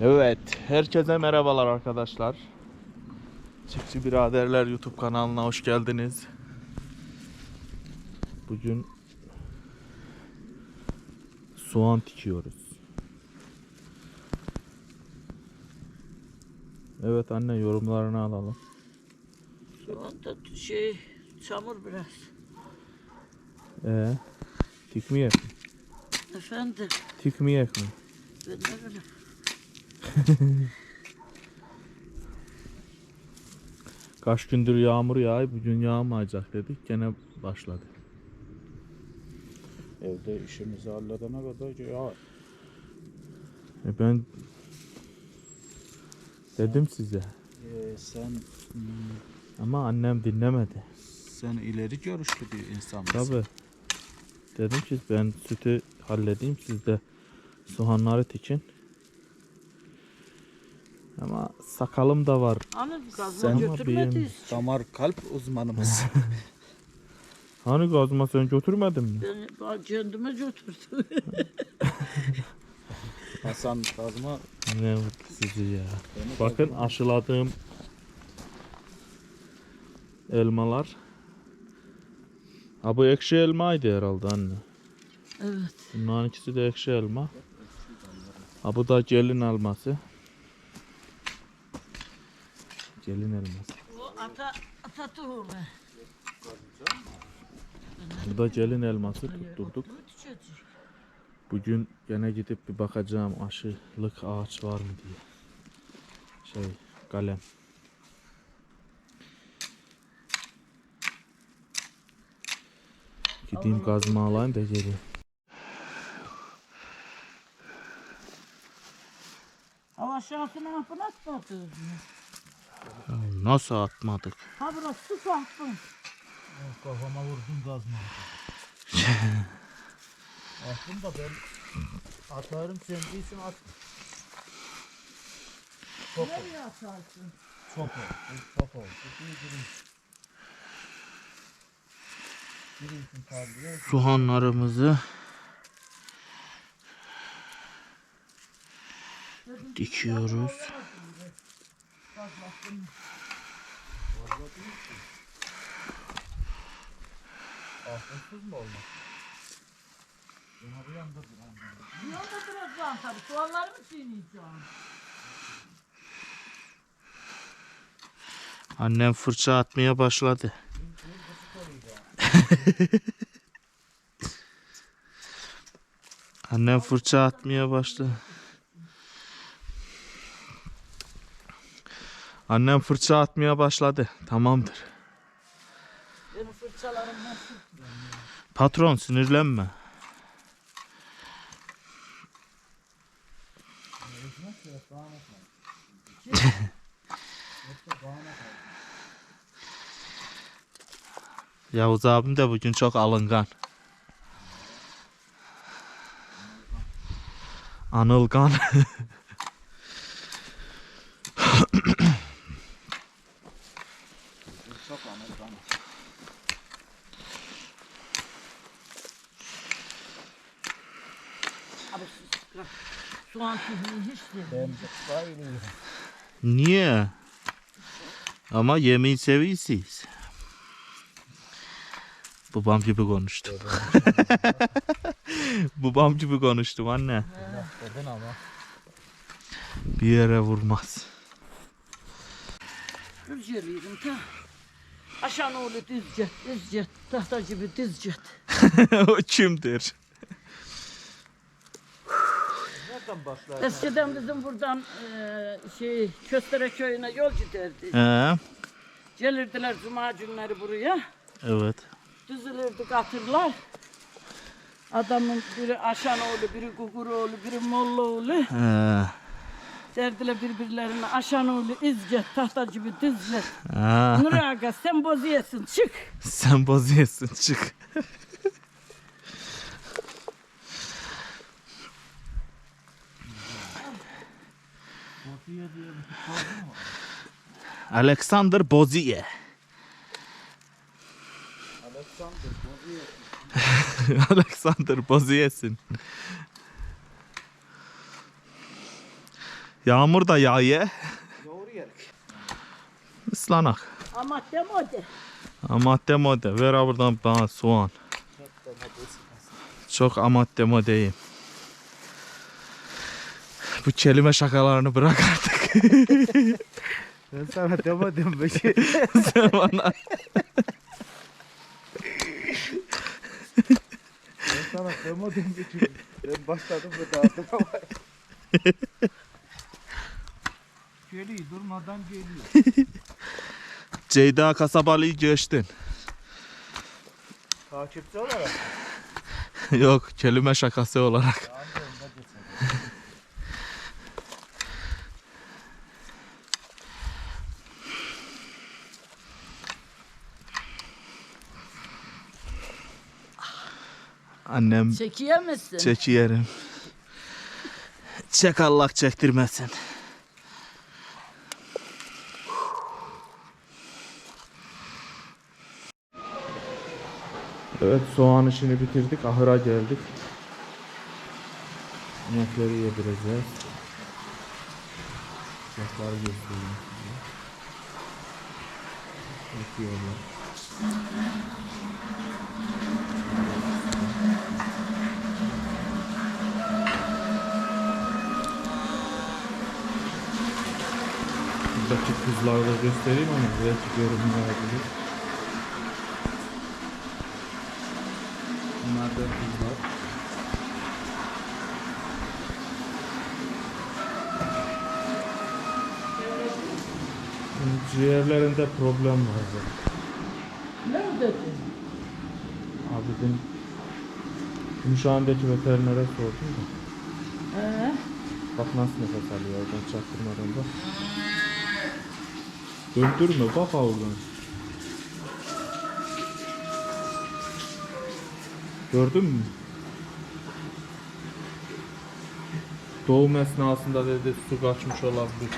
Evet, herkese merhabalar arkadaşlar. Çiftçi Biraderler YouTube kanalına hoş geldiniz. Bugün soğan dikiyoruz. Evet anne yorumlarını alalım. Şu anda şey çamur biraz. Ee, dikmeyek mi? Efendim Dikmeyek mi? ben ne bileyim. Kaç gündür yağmur yağıyor, bugün yağmayacak dedik. Gene başladı. Evde işimizi halledene kadar ya E ben dedim size e, sen hmm, ama annem dinlemedi. sen ileri görüşlü bir insansın. Tabi. Dedim ki ben sütü halledeyim siz de soğanları dikin. Ama sakalım da var. Hani gazma Sen- götürmediyiz. Damar kalp uzmanımız. Hani gazma sen götürmedin mi? Ben ben kendime götürdüm. Hasan Kazma Ne mutlu sizi ya. Bakın aşıladığım elmalar. Ha bu ekşi elmaydı herhalde anne. evet. Bunların ikisi de ekşi elma. Ha bu da gelin elması. Gelin elması. O ata ata tohumu. Bu da gelin elması tutturduk. Bugün gene gidip bir bakacağım aşılık ağaç var mı diye. Şey kalem. Gideyim kazma alayım da geleyim. Hava şansına hapını atmadınız mı? Nasıl atmadık? Ha burası su sattın. kafama vurdun Kazma. Aslında ben atarım sen değilsin at. Çok Nereye atarsın? çok oldu. Çok tabiye Soğanlarımızı dikiyoruz. Aslında mı olmaz? Buna bir yanda dur. Yolda duracağım tabii. Soğanları mı çiğneyeceğim? Annem fırça atmaya başladı. Annem fırça atmaya başladı. Annem fırça atmaya başladı. Tamamdır. Benim fırçalarım nasıl? Patron sinirlenme. Yavuz abim de bugün çok alıngan. Anılgan. Çok Amerikan. Abi sus. Soğan çiğneyi hiç sevmiyorum. Ben bayılıyorum. Niye? Ama yemeği seviyorsunuz. Babam gibi konuştum. Babam gibi konuştum anne. Bir yere vurmaz. Rüzgarıydım ta. Aşağı oğlu düzcet, düzcet, tahta gibi düzcet. o kimdir? Nereden başlar? Eskiden bizim buradan eee şey Köstere köyüne yol giderdi. Ee, Gelirdiler cuma günleri buraya. evet. Düzülürdü katırlar. Adamın biri Aşanoğlu, biri Guguroğlu, biri Mollaoğlu. Ee, Derdiler birbirlerine Aşanoğlu, İzcet, tahta gibi düzlet. aa, Nur Aga sen bozuyesin çık. sen bozuyorsun çık. diye bir futbolcu mu? Alexander Boziye. Alexander Boziye. Alexander Boziye'sin. Yağmur da yağıyor. Doğru yer. Islanak. Ama demode. Amadde mode. Ver buradan bana soğan. Çok amadde modeyim. Bu kelime şakalarını bırak artık. Ben sana demedim bir şey. Sen bana. Ben sana demedim bir şey. Ben başladım ve dağıttım ama. Geliyor durmadan geliyor. Ceyda kasabalıyı geçtin. Takipçi olarak. Yok kelime şakası olarak. Annem Çekiyemezsin. çekiyerim. Çek Allah çektirmesin. Evet soğan işini bitirdik. Ahıra geldik. İnekleri yedireceğiz. Sıcakları göstereyim size. Buradaki kızları da göstereyim ama belki görünüm olabilir. Bunlar da kızlar. Ciğerlerinde problem var. Nerede? Abi dün Gümüşhane'deki veterinere sordum da. Ee, Bak nasıl nefes alıyor oradan çaktırmadan bak. Döndürme bak oradan. Gördün mü? Doğum esnasında dedi su kaçmış olabilir.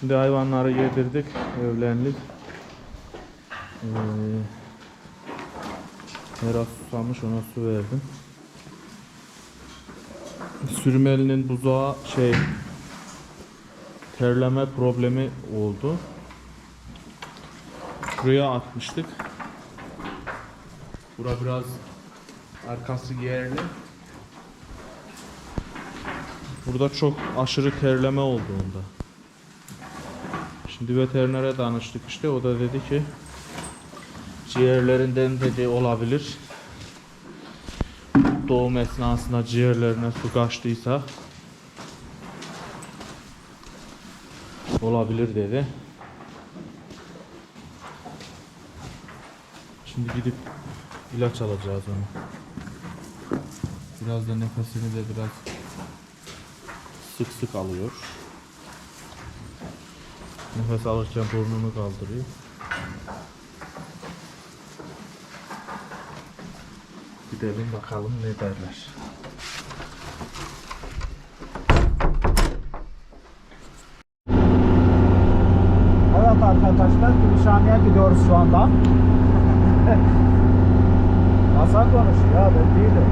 Şimdi hayvanları yedirdik, evlendik. Ee, Hera susamış ona su verdim. Sürmelinin buzağı şey terleme problemi oldu. Şuraya atmıştık. Bura biraz arkası yerli. Burada çok aşırı terleme oldu onda. Şimdi veterinere danıştık işte o da dedi ki ciğerlerinden dedi olabilir doğum esnasında ciğerlerine su kaçtıysa olabilir dedi. Şimdi gidip ilaç alacağız onu. Biraz da nefesini de biraz sık sık alıyor. Nefes alırken burnunu kaldırıyor. Gidelim bakalım ne derler. Arkadaşlar Gümüşhane'ye gidiyoruz şu anda. Hasan konuşuyor ben değilim.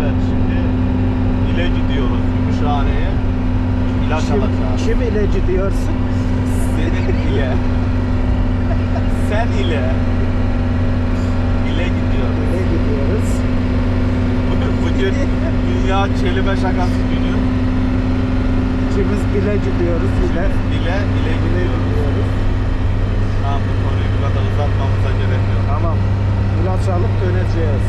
Evet şimdi ile gidiyoruz Gümüşhane'ye. İlaç alacağız. Kim ilacı diyorsun? Senin ile. Sen. İle gidiyoruz. Ne gidiyoruz? Bugün, bugün Dünya Kelime Şakası günü. İkimiz ilacı diyoruz ile. İle, ile gidiyoruz. gidiyoruz. Tamam bu konuyu bu kadar uzatmamıza gerek yok. Tamam. İlaç alıp döneceğiz.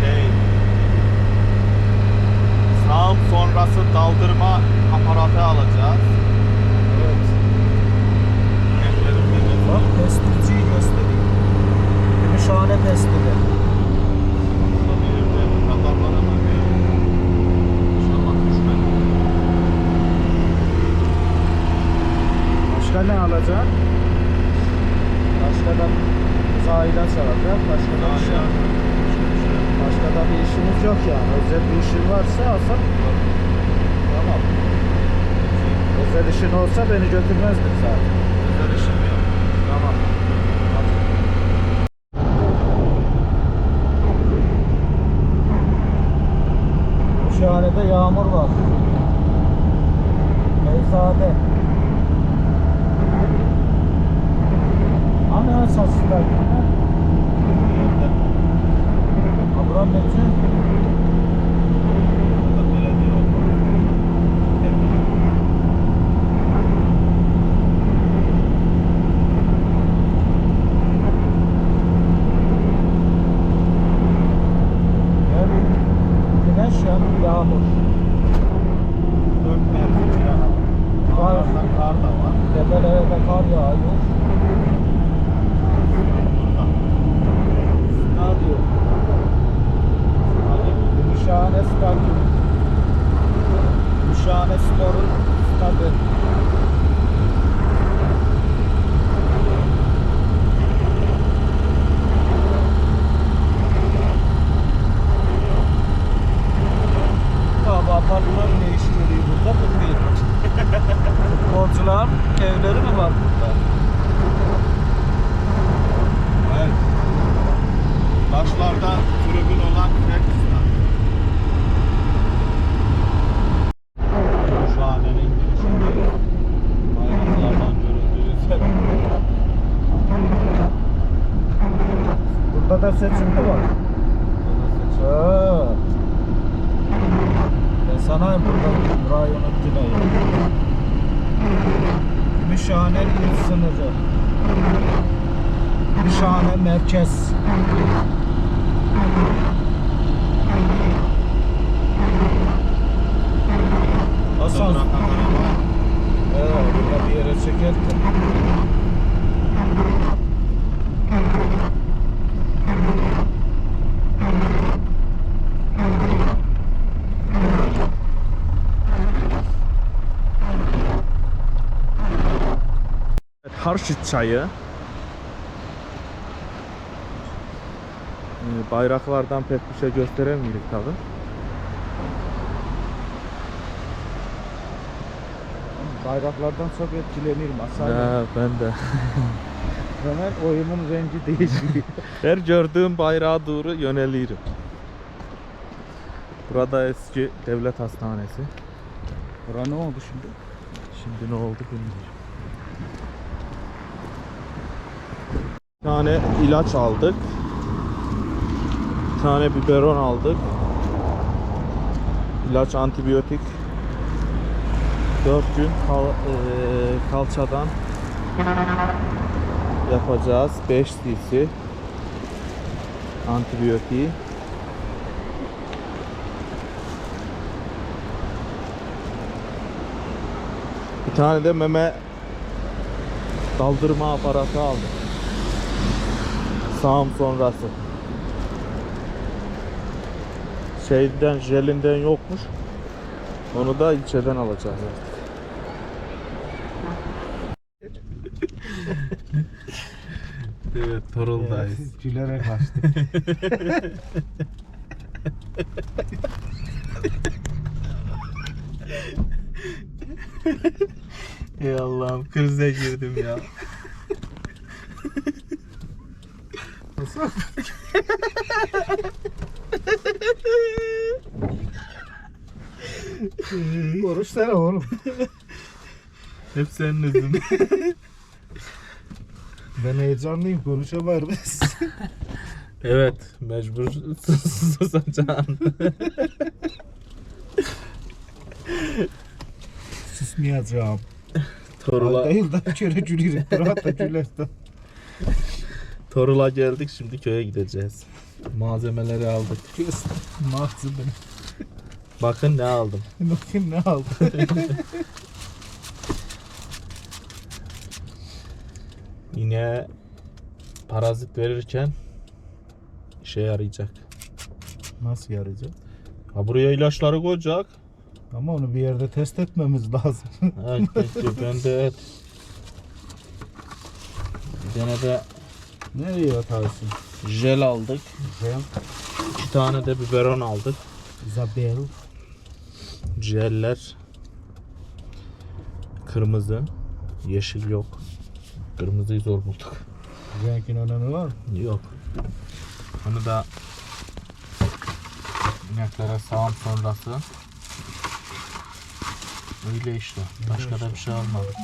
Şey... Sağım sonrası daldırma aparatı alacağız. işin olsa beni götürmezdin zaten. Özel işim yok. Tamam. Şahanede yağmur var. Beyzade. Burada da seçim mi var? Ha. Ben sana burada rayonu dinleyin. Gümüşhane il sınırı. Gümüşhane merkez. Hasan. Evet, burada bir yere çekerken. Harşit çayı. Ee, Bayraklardan pek bir şey gösteremiyoruz tabi. Bayraklardan çok etkilenirim Hasan. ben de. Hemen oyumun rengi değişiyor. Her gördüğüm bayrağa doğru yönelirim. Burada eski devlet hastanesi. Bura ne oldu şimdi? Şimdi ne oldu bilmiyorum. Bir tane ilaç aldık. Bir tane biberon aldık. İlaç antibiyotik. 4 gün kal, eee, kalçadan yapacağız. 5 cc antibiyotiği. Bir tane de meme daldırma aparatı aldım. Sağım sonrası. Şeyden, jelinden yokmuş. Onu da ilçeden alacağız artık. evet, Torul'dayız. Gülerek kaçtı. Ey Allah'ım krize girdim ya. Konuşsana oğlum. Hep senin yüzünden. Ben heyecanlıyım konuşamıyorum. evet, mecbur susacaksın. Susmayacağım. Torula, Ayda yılda bir kere gülürüm. Rahat da gülersin. Torula geldik şimdi köye gideceğiz. Malzemeleri aldık. Kız beni. Bakın ne aldım. Bakayım ne aldı. Yine parazit verirken işe yarayacak. Nasıl yarayacak? Ha buraya ilaçları koyacak. Ama onu bir yerde test etmemiz lazım. Evet, ben de et. Bir tane de Nereye atarsın? jel aldık. Jel. İki tane de biberon aldık. Isabel. Jeller. Kırmızı. Yeşil yok. Kırmızıyı zor bulduk. Renkin önemi var. Yok. Onu da ineklere sağım sonrası. Öyle işte. Başka da bir şey almadık.